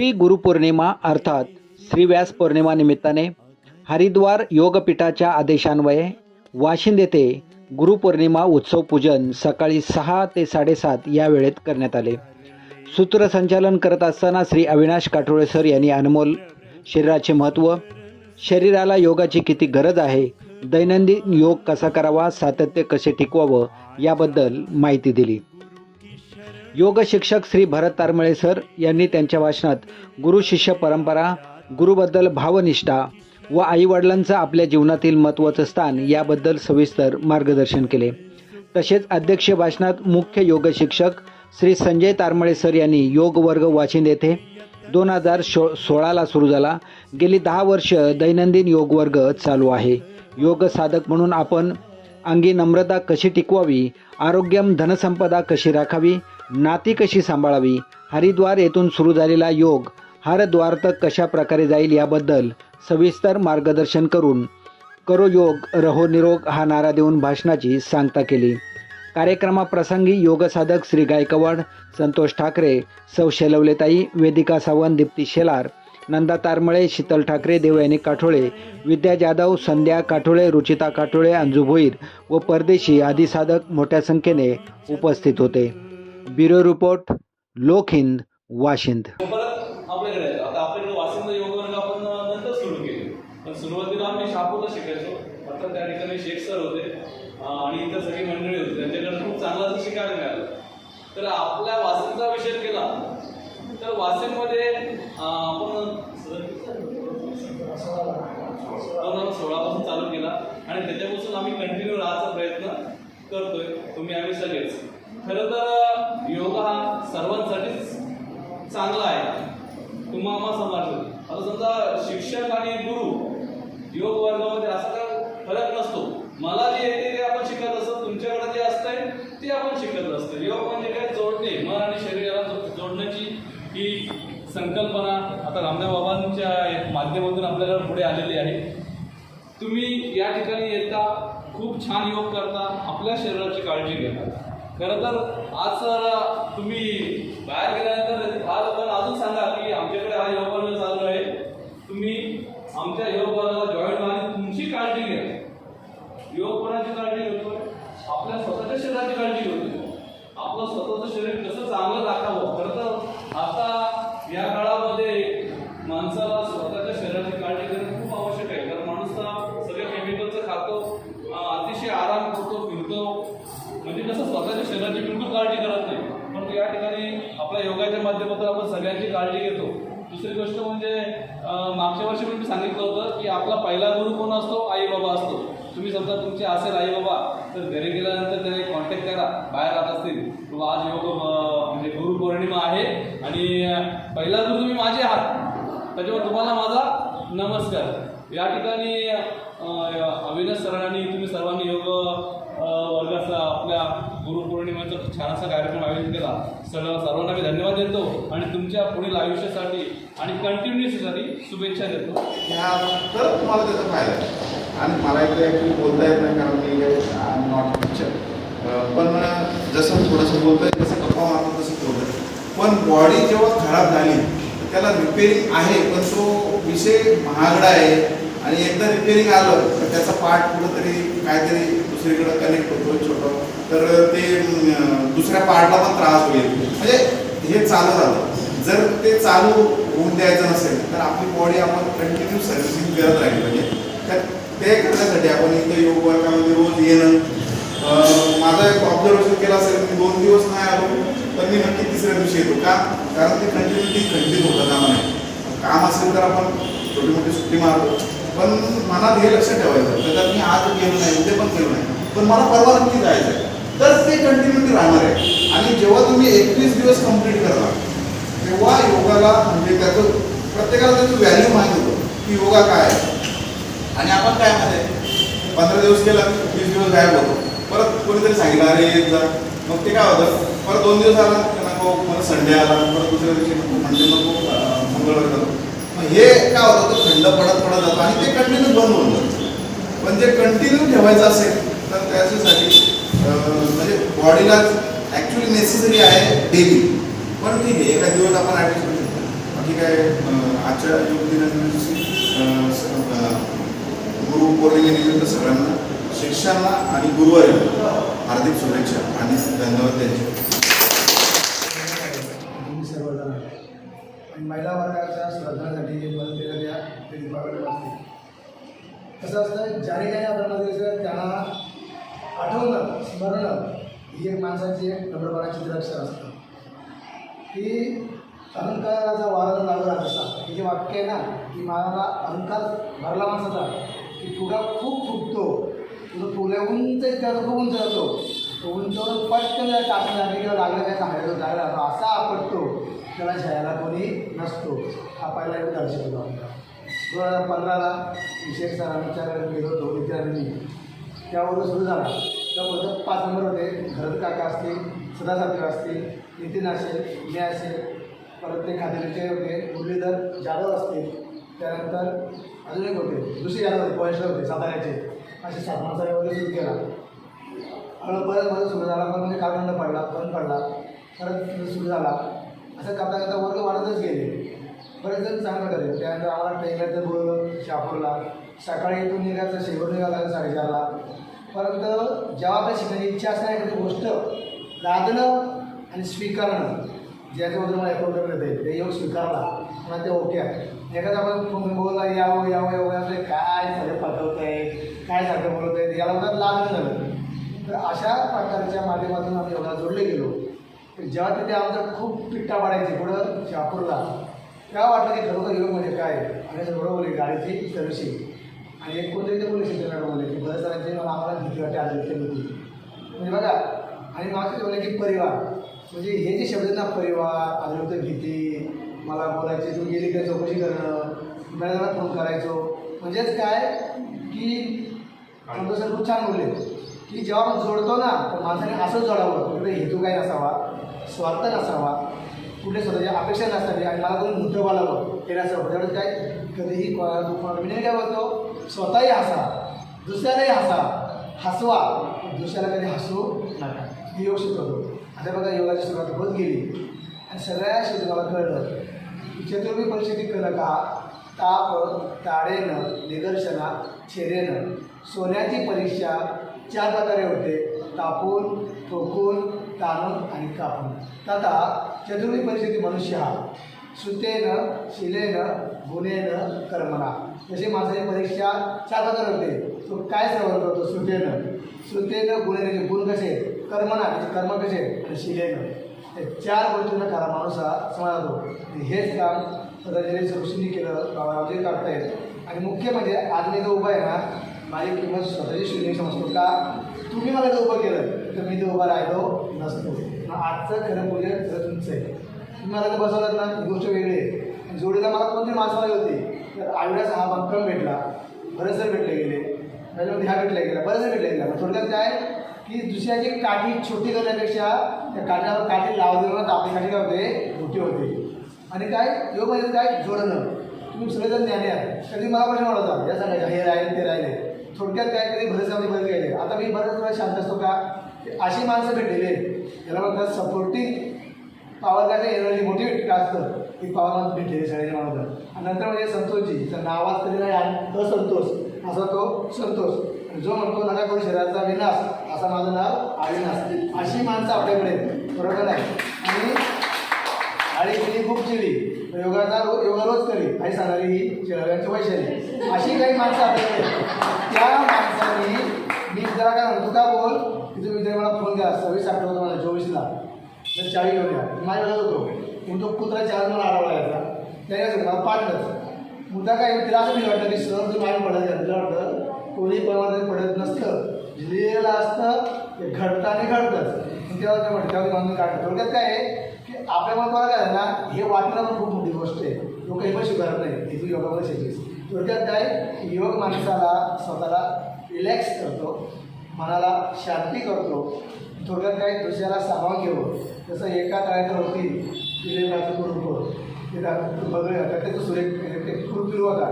श्री गुरुपौर्णिमा अर्थात श्री व्यास पौर्णिमा निमित्ताने हरिद्वार योगपीठाच्या आदेशान्वये वाशिंद येथे गुरुपौर्णिमा उत्सव पूजन सकाळी सहा ते साडेसात या वेळेत करण्यात आले. सूत्रसंचालन करत असताना श्री अविनाश काठोळे सर यांनी अनमोल शरीराचे महत्त्व शरीराला योगाची किती गरज आहे दैनंदिन योग कसा करावा सातत्य कसे टिकवावं याबद्दल माहिती दिली. योग शिक्षक श्री भरत तारमळे सर यांनी त्यांच्या भाषणात गुरु शिष्य परंपरा गुरुबद्दल भावनिष्ठा व आईवडिलांचं आपल्या जीवनातील महत्त्वाचं स्थान याबद्दल सविस्तर मार्गदर्शन केले. तसेच अध्यक्ष भाषणात मुख्य योग शिक्षक श्री संजय तारमळे सर यांनी योग वर्ग वाशिंद येथे दोन हजार शो सोळाला सुरू झाला. गेली दहा वर्ष दैनंदिन योग वर्ग चालू आहे. योग साधक म्हणून आपण अंगी नम्रता कशी टिकवावी आरोग्यम धनसंपदा कशी राखावी नाती कशी सांभाळावी? हरिद्वार येथून सुरू झालेला योग हरद्वारतक कशा प्रकारे जाईल याबद्दल सविस्तर मार्गदर्शन करून करो योग रहो निरोग हा नारा देऊन भाषणाची सांगता केली. कार्यक्रमाप्रसंगी योगसाधक श्री गायकवाड संतोष ठाकरे सौ शेलवलेताई वेदिका सावंत दीप्ती शेलार नंदा तारमळे शीतल ठाकरे देवयानी काठोळे विद्या जाधव संध्या काठोळे रुचिता काठोळे अंजू भोईर व परदेशी आदी साधक मोठ्या संख्येने उपस्थित होते. Bureau report Lokhind Vashind. परत आपल्याकडे आता आपल्याकडे वासिंद योग आपण नंतर सुरू केले. पण सुरुवातीला आम्ही शापूरला शिकायचो. आता त्या ठिकाणी शेख सर होते आणि इतर सगळी मंडळी होती. त्यांच्याकडे खूप चांगलं असं शिकायला मिळालं. तर आपल्या वासिंदचा विषय केला. तर वासिंदमध्ये आपण सोळापासून चालू केला. आणि त्याच्यापासून आम्ही कंटिन्यू राहायचा प्रयत्न करतोय. तुम्ही आम्ही सगळेच. खरं तर चांगला आहे. तुम्हा आम्हा समाज आता समजा शिक्षक आणि गुरु योग वर्गामध्ये असा काय फरक नसतो. मला जे येते ते आपण शिकत असतो. तुमच्याकडे जे असतंय ते आपण शिकत असतो. योग म्हणजे काय? जोडणे. मन आणि शरीराला जोडण्याची ही संकल्पना आता रामदेव बाबांच्या माध्यमातून आपल्याला पुढे आलेली आहे. तुम्ही या ठिकाणी येता खूप छान योग करता आपल्या शरीराची काळजी घेता. खरं तर आज तुम्ही बाहेर गेल्यानंतर आज आपण अजून सांगा की आमच्याकडे हा योग वर्ग चालू आहे तुम्ही आमच्या योग वर्गाला जॉईन व्हा आणि तुमची काळजी घ्या योग कोणाची काळजी घेतोय आपल्या स्वतःच्या शरीराची काळजी घेतोय आपलं स्वतःचं शरीर कसं चांगलं राखावं खरं तर आता या काळामध्ये माणसाला स्वतःच्या शरीराची काळजी करणं खूप आवश्यक आहे. कारण माणूस हा सगळ्या केमिकलचं खातो अतिशय आराम करतो फिरतो. म्हणजे कसं स्वतःच्या शरीराची बिलकुल काळजी करत नाही. परंतु या ठिकाणी आपल्या योगाच्या माध्यमातून आपण सगळ्यांची काळजी घेतो. दुसरी गोष्ट म्हणजे मागच्या वर्षी पण मी सांगितलं होतं की आपला पहिला गुरु कोण असतो? आई बाबा असतो. तुम्ही समजा तुमचे असेल आई बाबा तर घरी गेल्यानंतर त्याने कॉन्टॅक्ट करा बाहेर राहत असतील. किंवा आज योग म्हणजे गुरु पौर्णिमा आहे आणि पहिला गुरु तुम्ही माझे आहात. त्याच्यावर तुम्हाला माझा नमस्कार. या ठिकाणी अविनाश सरांनी तुम्ही सर्वांनी योग वर्गाचा आपल्या गुरुपौर्णिमेचा छान असा कार्यक्रम आयोजित केला. सर्व सर्वांना मी धन्यवाद देतो आणि तुमच्या पुढील आयुष्यासाठी आणि कंटिन्युटीसाठी शुभेच्छा देतो. ह्या तर तुम्हाला त्याचा फायदा आणि मला इथे ॲक्च्युली बोलता येत नाही कारण मी आय एम नॉट टीचर पण जसं थोडंसं बोलतोय तसं गप्पा मारतो तसं बोलतोय. पण बॉडी जेव्हा खराब झाली त्याला रिपेअरिंग आहे पण तो विषय महागडा आहे. आणि एकदा रिपेअरिंग आलं तर त्याचा पार्ट कुठंतरी काहीतरी दुसरीकडं कनेक्ट होतो छोटं. तर ते दुसऱ्या पार्टला पण त्रास होईल. म्हणजे हे चालू झालं. जर ते चालू होऊन द्यायचं नसेल तर आपली बॉडी आपण कंटिन्यू सर्व्हिसिंग करत राहील. म्हणजे तर ते करण्यासाठी आपण इथं योग वर्गामध्ये रोज येणं माझा माझं एक ऑब्झर्वेशन केलं असेल मी दोन दिवस नाही आलो. तर मी नक्की तिसऱ्या दिवशी येतो. का? कारण ती कंटिन्युटी खंडित होतं कामा नाही काम असेल तर आपण छोटी मोठी सुट्टी मारतो. पण मनात हे लक्षात ठेवायचं. त्याच्यात मी आज गेलो नाही उद्या पण गेलो नाही. पण मला परवा नक्की जायचं आहे तर ते कंटिन्युटी राहणार आहे. आणि जेव्हा तुम्ही एकवीस दिवस कंप्लीट करता तेव्हा योगाला म्हणजे त्याचं प्रत्येकाला त्याचं व्हॅल्यू माहीत होतं की योगा काय आहे. आणि आपण काय म्हणते पंधरा दिवस केला वीस दिवस गायब होतो. परत कोणीतरी सांगितलं अरे जा. मग ते काय होतं? परत दोन दिवस आला की नको मला संडे आला परत दुसऱ्या दिवशी नको म्हणजे नको मंगळवारी जातो. मग हे काय होतं? तो खंड पडत पडत जातो आणि ते कंटिन्यू बंद होऊन जातं. पण जे कंटिन्यू ठेवायचं असेल तर त्याच्यासाठी म्हणजे बॉडीला ॲक्च्युली नेसेसरी आहे डेली पण ठीक आहे एका दिवस आपण ॲडजस्ट करू शकतो. ठीक आहे आजच्या योग दिनाच्या दिवशी गुरु अं, गुरु पौर्णिमेनिमित्त सगळ्यांना शिक्षकांना आणि गुरुवारी हार्दिक शुभेच्छा आणि धन्यवाद त्यांचे. सर्वजण आणि महिला वर्गाच्या स्पर्धांसाठी मदतीला द्या ते डिपार्टमेंट वाटते कसं असतं ज्याने काही आपल्यामध्ये दिसलं त्यांना आठवणं स्मरणं ही एक माणसाची एक नम्रपणाची लक्षण असतं. की अहंकाराचा वारा लागला तसा. हे जे वाक्य आहे ना की मला अहंकार भरला माणसाचा की फुगा खूप फुटतो तुझं फुल्या उंच इतका तो. उंच जातो उंचवर पटकन टाकून किंवा लागलं काय सांगायचं जायला असा आपटतो. त्याला छायाला कोणी नसतो. हा पहिला एक दर्शक आपला दोन हजार पंधराला विशेष सरांच्या गेलो होतो मित्रांनी त्यावरून सुरू झाला. त्याबद्दल पाच नंबर होते. घरत काका असतील सदासारखे असतील नितीन असेल मी असेल परत ते खातेचे होते मुरलीधर जाधव असतील. त्यानंतर अजून एक होते. दुसरे जाधव होते पोहेश्वर होते साताऱ्याचे. असे सात माणसाने वगैरे सुरू केला. हळू परत बरं सुरू झाला पण म्हणजे कालखंड पडला पण पडला परत सुरू झाला. असं करता करता वर्ग वाढतच गेले. बरेच जण चांगलं करेल. त्यानंतर आम्हाला ट्रेनला बोलवलं शापूरला. सकाळी इथून निघायचं शेवट निघाला साडेचारला. परंतु जेव्हा आपल्या शिकण्याची इच्छा असणार एखादी गोष्ट लादणं आणि स्वीकारणं ज्याच्याबद्दल मला अकाउंट येते ते योग स्वीकारला. मला ते ओके आहे. एखादा आपण फोन बोलला यावं यावं यावं यावं काय सगळं पाठवत आहे काय सारखं बोलत आहे याला म्हणतात लादणं झालं तर अशा प्रकारच्या माध्यमातून आम्ही एवढा जोडले गेलो. जेव्हा तिथे आमचा खूप पिट्टा पाडायचे पुढं शहापूरला काय वाटलं की खरोखर योग म्हणजे काय? आणि असं बरोबर गाडीची सर्व्हिसिंग आणि एक कोणतरी ते पोलीस स्टेशनला बोलले की बऱ्याच जणांची मला आम्हाला भीती वाटते आली होती म्हणजे बघा आणि मागचे बोलले की परिवार. म्हणजे हे जे शब्द आहेत ना परिवार आली भीती मला बोलायची तू गेली का चौकशी करणं? मॅडमला फोन करायचो. म्हणजेच काय? की आमचं सर खूप छान बोलले. की जेव्हा आपण जोडतो ना तर माणसाने असंच जोडावं. कुठे हेतू काय नसावा स्वार्थ नसावा कुठे स्वतःच्या अपेक्षा नसावी आणि मला कोणी मोठं बोलावं हे नसावं. त्यावेळेस काय? कधीही कोणाला मी काय बोलतो. स्वतःही हसा. दुसऱ्यालाही हसा. हसवा. दुसऱ्याला कधी हसू नका. योग शिकवतो आता बघा योगाची सुरुवात होत गेली. आणि सगळ्या शिक्षकाला मला कळलं. की चतुर्वी कलका ताप ताळेनं निदर्शना छेरेनं सोन्याची परीक्षा चार प्रकारे होते. तापून ठोकून ताणून आणि कापून. तथा चतुर्वी परिस्थिती मनुष्य हा श्रुतेनं शिलेनं गुन्हेनं कर्मणा. जशी माणसाची परीक्षा चार प्रकारे होते. तो काय श्रवण करतो? सुतेनं. श्रुतेनं गुन्हेनं गुण कसे? आहेत? कर्मणा कर्म कसे? आहेत? आणि शिलेनं. ते चार गोष्टींना खरा माणूस हा समजतो आणि हेच काम पतंजली ऋषींनी केलं बाबारावजी येतं. आणि मुख्य म्हणजे आज मी जो उभा आहे ना माझी किंमत स्वतःची शून्य समजतो का? तुम्ही मला जर उभं केलं तर मी ते उभा राहिलो नसतो. मग आजचं खरं पूजन खरं तुमचं आहे. तुम्ही मला जर बसवलं ना ही गोष्ट वेगळी आहे. जोडीला मला कोणती माणसं आली होती? तर आविडाचा हा भक्कम भेटला. बरेच भेटले गेले. त्याच्यामध्ये ह्या भेटल्या गेल्या बरेच भेटल्या गेल्या. थोडक्यात काय की दुसऱ्याची काठी छोटी करण्यापेक्षा त्या काठावर काठी लावल्यावर तर आपली काठी काय होते? मोठी होते. आणि काय? योग म्हणजे काय? जोडणं. तुम्ही सगळेजण ज्ञानी आहात. कधी मला प्रश्न वाढवता? या सांगायचं हे राहिले ते राहिले. थोडक्यात काय कधी भरसामध्ये बरेच गेले. आता मी बऱ्याच वेळा शांत असतो का? अशी माणसं भेटलेली आहेत. याला म्हणतात सपोर्टिंग पॉवर काय? एनर्जी मोटिवेट का असतं ती पॉवर भेटलेली शाळेच्या माणूस आणि नंतर म्हणजे संतोषजी. तर नावात तरी नाही आणि असंतोष असा तो संतोष. जो म्हणतो नका करू शरीराचा विनाश असं माझं नाव अविनाश. अशी माणसं आपल्याकडे आहेत. बरोबर आहे आणि आणि तिने खूप चिली योगाचा रो योगा रोज करी. आई सांगणारी ही चिळव्यांची वैशाली अशी काही माणसं आपल्याकडे त्या माणसांनी मी जरा काय म्हणतो का बोल? की तुम्ही जर मला फोन द्या. सव्वीस आठवतो मला चोवीसला. तर चाळी घेऊन द्या माझ्या घरात होतो. मग तो कुत्रा चार मला आडवला यायचा त्याने मला पाठलंच मुद्दा काय तिला असं मी वाटतं की सर तुम्ही मारून पडायचं तिला वाटतं कोणी पण पडत नसतं. लिहिलेलं असतं ते घडतं आणि घडतंच. तेव्हा ते म्हणतात तेव्हा म्हणून काढतं थोडक्यात काय आहे की आपल्या मग काय ना हे वाटणं पण खूप मोठी गोष्ट आहे. लोक हे पण शिकणार नाही. हे तू योगामध्ये शिकलीस. थोडक्यात काय की योग माणसाला स्वतःला रिलॅक्स करतो मनाला शांती करतो. थोडक्यात काय दुसऱ्याला सामावून घेऊ जसं एका तळ्यात होती विवेकाचं कुरूप ते बघूया. त्याचं सुरेख ते होता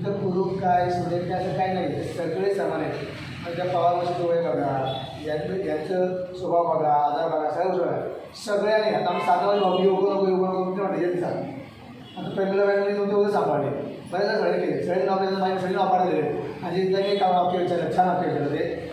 इथं कुरूप काय सुरेख काय असं काय नाही सगळे समान आहेत. मग त्या पवारचे डोळे बघा यांचं यांचं स्वभाव बघा आधार बघा सगळं बघा सगळ्यांनी आता आम्ही साधा भाऊ योग नको योग नको ते म्हणते येत आता प्रेमिला बँकेने म्हणजे तुमचे उद्या सांभाळले बरेचदा सगळे केले. सगळे नाव माझ्या सगळे नाव दिले आणि त्यांनी काम वाक्य विचारलं छान वाक्य विचारलं ते.